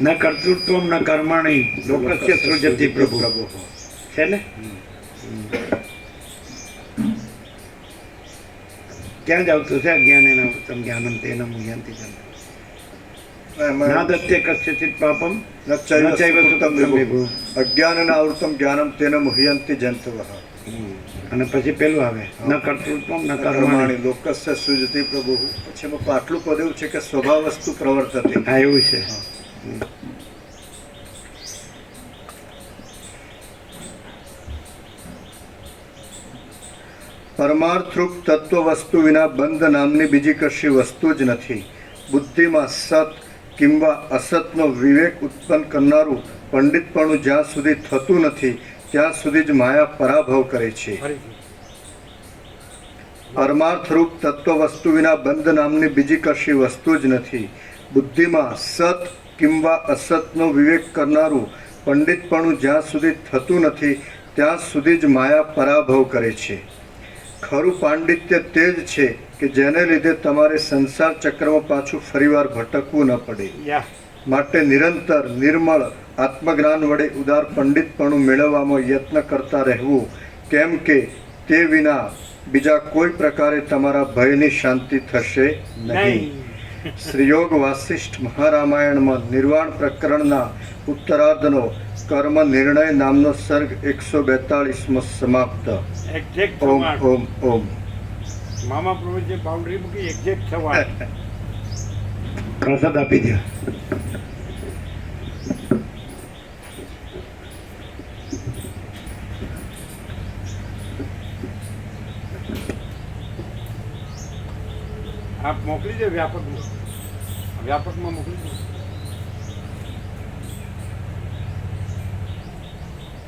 ન કર્તૃત્વ ન કર્માણી લોકસ્ય સૃજતિ પ્રભુ. છે ને? ક્યાં જ આવતું છે અજ્ઞાન એના ઉત્તમ જ્ઞાનમ તેના મુહ્યંતિ ના દત્તે કસ્યચિત પાપમ ન ચૈવ વિભુઃ. વિભુઃ. અજ્ઞાનના આવૃતમ જ્ઞાનમ તેન મુહ્યંતિ જંતવઃ. અને પછી પેલું આવે ન કર્તૃત્વમ ન કર્માણી કર્માણી લોકસ્ય સૃજતી પ્રભુ. પછી એમાં પાટલું પદ એવું છે કે સ્વભાવ વસ્તુ પ્રવર્તતે હા એવું છે. પરમાર્થરૂપ તત્વ વસ્તુ વિના બંધ નામની બીજી કશી વસ્તુ જ નથી. બુદ્ધિમાં સત કિંવા અસતનો વિવેક ઉત્પન્ન કરનારું પંડિતપણું જ્યાં સુધી થતું નથી ત્યાં સુધી જ માયા પરાભવ કરે છે. પરમાર્થરૂપ તત્વ વસ્તુ વિના બંધ નામની બીજી કશી વસ્તુ જ નથી. બુદ્ધિમાં સત કિંવા અસતનો વિવેક કરનારું પંડિતપણું જ્યાં સુધી થતું નથી ત્યાં સુધી જ માયા પરાભવ કરે છે. ખરું પાંડિત્ય તે જ છે કે જેને લીધે તમારે સંસાર ચક્રમાં પાછું ફરીવાર ભટકવું ન પડે. માટે નિરંતર નિર્મળ આત્મજ્ઞાન વડે ઉદાર પંડિતપણું મેળવવામાં યત્ન કરતા રહેવું. કેમ કે તે વિના બીજા કોઈ પ્રકારે તમારા ભયની શાંતિ થશે નહીં. શ્રીયોગ વાસિષ્ઠ મહારામાયણમાં નિર્વાણ પ્રકરણના ઉત્તરાર્ધનો કર્મ નિર્ણય નામનો સર્ગ એકસો બેતાળીસમાં સમાપ્ત. ઓમ ઓમ ઓમ. મામા પ્રભુ બાઉન્ડ્રી મૂકી એક્ઝેક્ટ થવા પ્રસાદ આપી દો આપ મોકલી દો વ્યાપકમાં. વ્યાપકમાં મોકલી દો.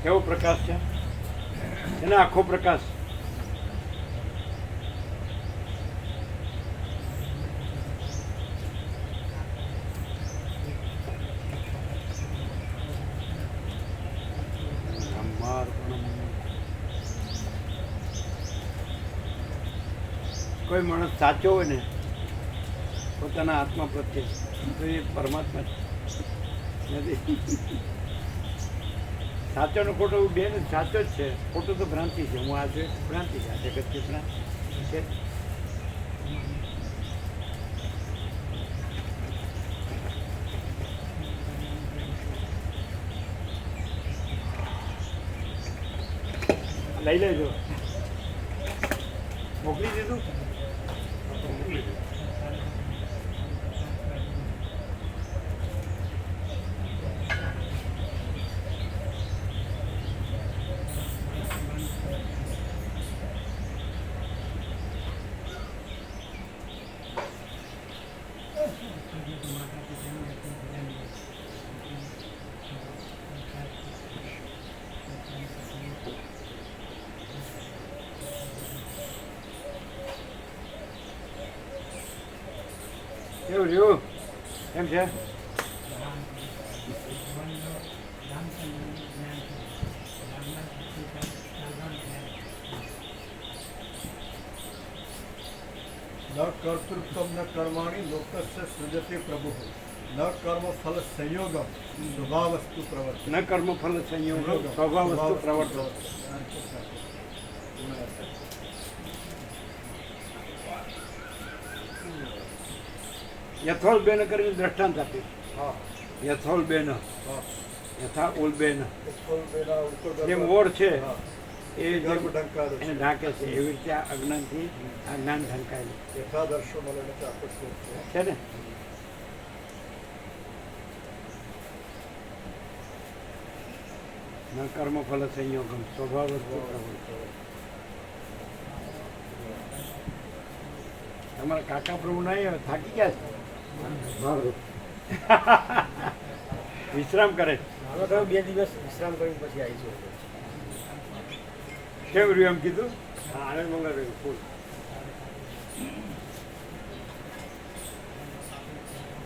કેવો પ્રકાશ છે? એના આખો પ્રકાશ. કોઈ માણસ સાચો હોય ને પોતાના આત્મા પ્રત્યે તો એ પરમાત્મા છે. નથી? સાચો ને ખોટો ને સાચો જ છે. ખોટું તો ભ્રાંતિ છે. હું આ છે ભ્રાંતિ છે. આજે ભ્રાંતિ છે. લઈ લેજો. મોકલી દીધું મોકલી દીધું કેવું રહ્યું કેમ છે? ન કર્તૃત્વમ ન કર્માણી લોકસ્ય સૃજતે પ્રભુ. ન કર્મ ફલ સંયોગમ સ્વભાવસ્તુ પ્રવર્તન ન કર્મ ફલ સંયોગ સ્વભાવ વસ્તુ પ્રવર્તન યથોલ બેન કરીને દ્રષ્ટાંત આપ્યું હા. યથોલ બેન યથા ઉલ બેન જેમ ઓળ છે. એ. એને ઢાંકે છે. એવી રીતે આ અજ્ઞાનથી આ જ્ઞાન ઢંકાયેલું. યથા દર્શો નથી છે. ને? ન કર્મ ફલ સંયોગમ સ્વભાવ તમારા કાકા પ્રભુ ના થાકી ગયા છે? વિશ્રામ કરે. અમે તો બે દિવસ વિશ્રામ કરીને પછી આવીશું કેમ રહ્યું એમ કીધું? આનંદ મંગળ રહ્યું ફૂલ.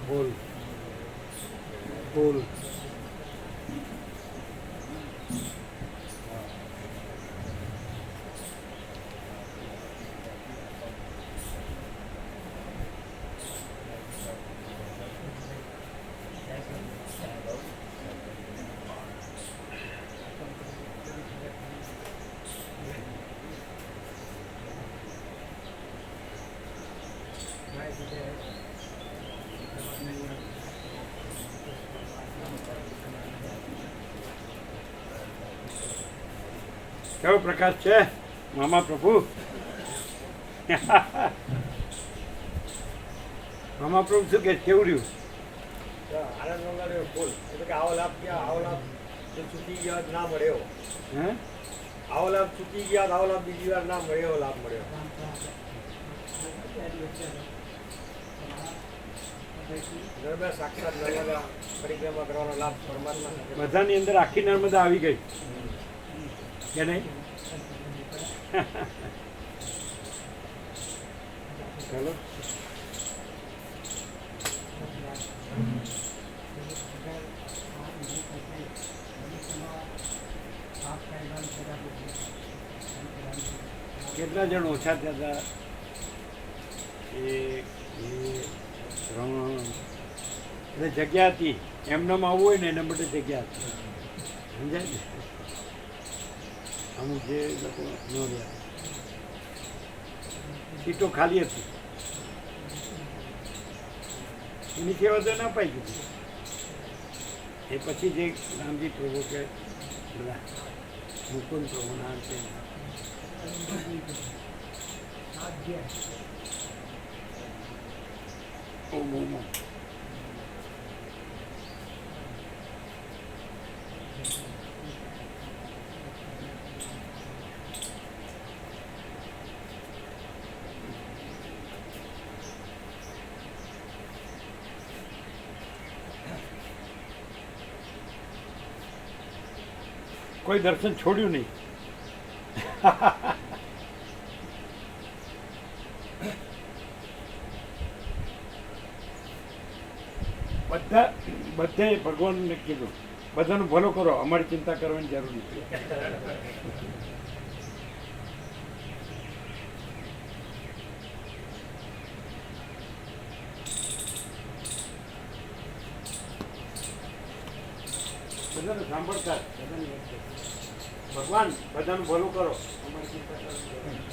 બોલ બોલ કેવો પ્રકાશ છે? મામા પ્રભુ. મામા પ્રભુ શું કે કેવું રહ્યું? આનંદ મંગળ ફૂલ એટલે કે આવો લાભ ક્યાં? આવો લાભ જો ચૂકી ગયા ના મળ્યો. હે? આવો લાભ ચૂકી ગયા આવો લાભ બીજી વાર ના મળ્યો લાભ મળ્યો. સાક્ષાત પરિક્રમા કરવાનો લાભ પરમાત્મા બધાની અંદર આખી નર્મદા આવી ગઈ. કે નહીં? ચાલો કેટલા જણ ઓછા થયા હતા? એક બે ત્રણ. એટલે જગ્યા હતી. એમનામાં આવવું હોય ને એના માટે જગ્યા હતી. સમજાય ને? અમુક જે લોકો ન રહ્યા. સીટો ખાલી હતી. એની સેવા તો ના પાઈ ગઈ એ પછી જે રામજી પ્રભુ કે બધા મુકુંદ પ્રભુના છે ઓમ ઓમ કોઈ દર્શન છોડ્યું નહીં. બધા બધે ભગવાનને કીધું, બધાનું ભલો કરો, અમારી ચિંતા કરવાની જરૂર નથી. બધાને સાંભળતા બધાની ભગવાન બધાનું ભલું કરો અમારી ચિંતા નથી.